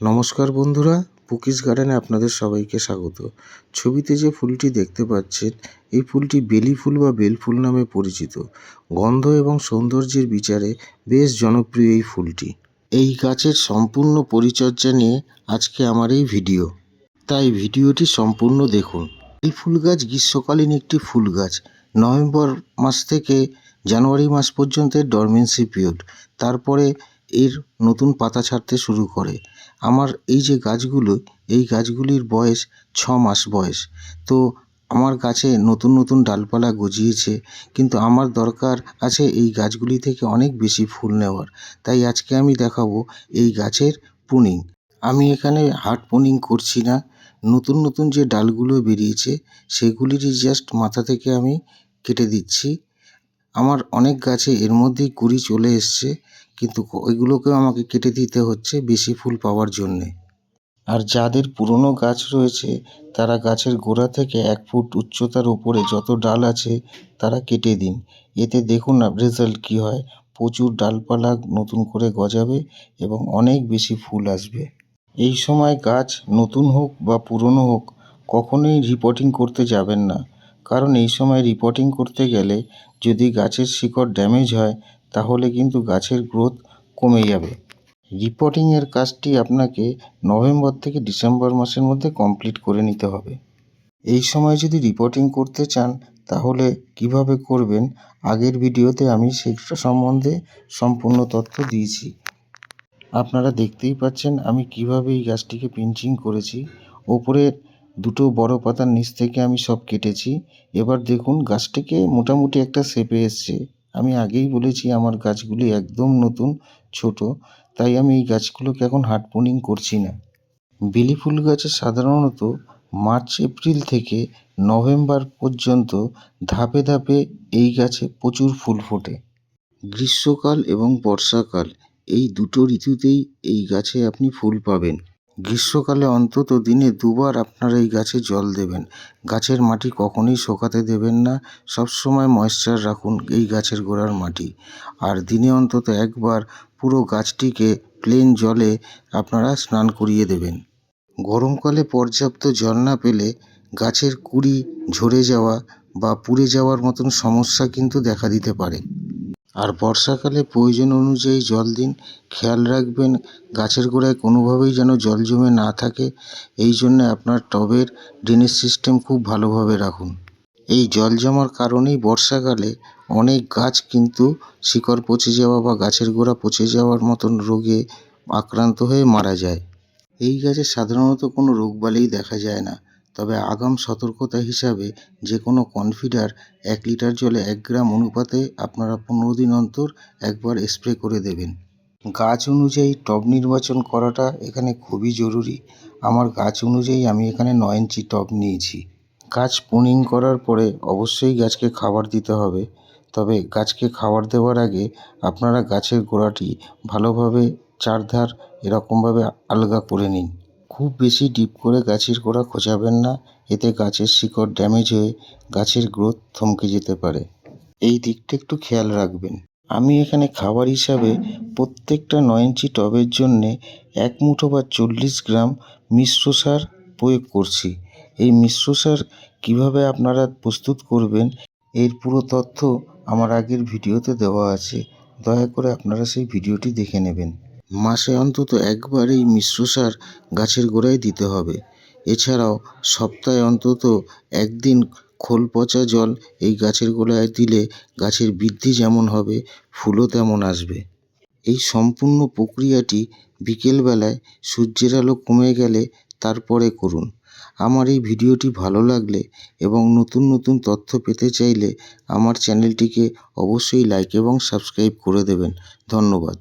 নমস্কার বন্ধুরা পুকিস গার্ডেনে আপনাদের সবাইকে স্বাগত। ছবিতে যে ফুলটি দেখতে পাচ্ছেন, এই ফুলটি বেলি ফুল বা বেল ফুল নামে পরিচিত। গন্ধ এবং সৌন্দর্যের বিচারে বেশ জনপ্রিয় এই ফুলটি। এই গাছের সম্পূর্ণ পরিচর্যা নিয়ে আজকে আমার এই ভিডিও। তাই ভিডিওটি সম্পূর্ণ দেখুন। এই ফুল গাছ গ্রীষ্মকালীন একটি ফুল গাছ। নভেম্বর মাস থেকে জানুয়ারি মাস পর্যন্ত ডরমেন্সি পিরিয়ড তারপরে এর নতুন পাতা ছাড়তে শুরু করে। আমার এই যে গাছগুলো, এই গাছগুলির বয়স ছ মাস বয়স। তো আমার গাছে নতুন নতুন ডালপালা গজিয়েছে, কিন্তু আমার দরকার আছে এই গাছগুলি থেকে অনেক বেশি ফুল নেওয়ার। তাই আজকে আমি দেখাবো এই গাছের প্রুনিং আমি এখানে হার্ড প্রুনিং করছি না। নতুন নতুন যে ডালগুলো বেরিয়েছে, সেগুলিরই জাস্ট মাথা থেকে আমি কেটে দিচ্ছি। আমার অনেক গাছে এর মধ্যেই কুড়ি চলে এসছে। কিন্তু ওইগুলোকেও আমাকে কেটে দিতে হচ্ছে বেশি ফুল পাওয়ার জন্যে। আর যাদের পুরনো গাছ রয়েছে, তারা গাছের গোড়া থেকে এক ফুট উচ্চতার ওপরে যত ডাল আছে, তারা কেটে দিন। এতে দেখুন না রেজাল্ট কী হয়। প্রচুর ডালপালা নতুন করে গজাবে এবং অনেক বেশি ফুল আসবে। এই সময় গাছ নতুন হোক বা পুরনো হোক, কখনোই রিপোর্টিং করতে যাবেন না। কারণ এই সময় রিপোর্টিং করতে গেলে যদি গাছের শিকড় ড্যামেজ হয় তাহলে কিন্তু গাছের গ্রোথ কমে যাবে। রিপোর্টিংয়ের কাজটি আপনাকে নভেম্বর থেকে ডিসেম্বর মাসের মধ্যে কমপ্লিট করে নিতে হবে। এই সময় যদি রিপোর্টিং করতে চান, তাহলে কীভাবে করবেন, আগের ভিডিওতে আমি সেটা সম্বন্ধে সম্পূর্ণ তথ্য দিয়েছি। আপনারা দেখতেই পাচ্ছেন আমি কীভাবে এই গাছটিকে পিঞ্চিং করেছি। ওপরে দুটো বড় পাতার নিচ থেকে আমি সব কেটেছি। এবার দেখুন, গাছটিকে মোটামুটি একটা শেপে এসছে। আমি আগেই বলেছি আমার গাছগুলি একদম নতুন, ছোট, তাই আমি এই গাছগুলোকে এখন হার্ড প্রুনিং করছি না। বেলি ফুল গাছে সাধারণত মার্চ, এপ্রিল থেকে নভেম্বর পর্যন্ত ধাপে ধাপে এই গাছে প্রচুর ফুল ফোটে। গ্রীষ্মকাল এবং বর্ষাকাল এই দুটো ঋতুতেই এই গাছে আপনি ফুল পাবেন। গ্রীষ্মকালে অন্তত দিনে দুবার আপনারা এই গাছে জল দেবেন। গাছের মাটি কখনোই শোকাতে দেবেন না। সবসময় ময়েশ্চার রাখুন এই গাছের গোড়ার মাটি। আর দিনে অন্তত একবার পুরো গাছটিকে প্লেন জলে আপনারা স্নান করিয়ে দেবেন। গরমকালে পর্যাপ্ত জল না পেলে গাছের কুড়ি ঝরে যাওয়া বা পুড়ে যাওয়ার মতন সমস্যা কিন্তু দেখা দিতে পারে। আর বর্ষাকালে প্রয়োজন অনুযায়ী জল দিন। খেয়াল রাখবেন, গাছের গোড়ায় কোনোভাবেই যেন জল জমে না থাকে। এই জন্যে আপনার টবের ড্রেনেজ সিস্টেম খুব ভালোভাবে রাখুন। এই জল জমার কারণেই বর্ষাকালে অনেক গাছ কিন্তু শিকড় পচে যাওয়া বা গাছের গোড়া পচে যাওয়ার মতন রোগে আক্রান্ত হয়ে মারা যায়। এই গাছে সাধারণত কোনো রোগবালাই দেখা যায় না। তবে আগাম সতর্কতা হিসাবে যে কোনো কনফিডার এক লিটার জলে এক গ্রাম অনুপাতে আপনারা পনেরো দিন অন্তর একবার স্প্রে করে দেবেন। গাছ অনুযায়ী টব নির্বাচন করাটা এখানে খুবই জরুরি। আমার গাছ অনুযায়ী আমি এখানে নয় ইঞ্চি টব নিয়েছি। গাছ প্রুনিং করার পরে অবশ্যই গাছকে খাবার দিতে হবে। তবে গাছকে খাবার দেওয়ার আগে আপনারা গাছের গোড়াটি ভালোভাবে চারধার এরকমভাবে আলগা করে নিন। খুব বেশি ডিপ করে গাছের গোড়া খোঁচাবেন না। এতে গাছের শিকড় ড্যামেজ হয়ে গাছের গ্রোথ থমকে যেতে পারে। এই দিকটা একটু খেয়াল রাখবেন। আমি এখানে খাবার হিসাবে প্রত্যেকটা নয় ইঞ্চি টবের জন্যে এক মুঠো বা চল্লিশ গ্রাম মিশ্র সার প্রয়োগ করছি। এই মিশ্র সার কীভাবে আপনারা প্রস্তুত করবেন, এর পুরো তথ্য আমার আগের ভিডিওতে দেওয়া আছে। দয়া করে আপনারা সেই ভিডিওটি দেখে নেবেন। মাসে অন্তত একবার এই মিশ্র সার গাছের গোড়ায় দিতে হবে। এছাড়াও সপ্তাহে অন্তত একদিন খোল পচা জল এই গাছের গোড়ায় দিলে গাছের বৃদ্ধি যেমন হবে, ফুলও তেমন আসবে। এই সম্পূর্ণ প্রক্রিয়াটি বিকেলবেলায় সূর্যের আলো কমে গেলে তারপরে করুন। আমার এই ভিডিওটি ভালো লাগলে এবং নতুন নতুন তথ্য পেতে চাইলে আমার চ্যানেলটিকে অবশ্যই লাইক এবং সাবস্ক্রাইব করে দেবেন। ধন্যবাদ।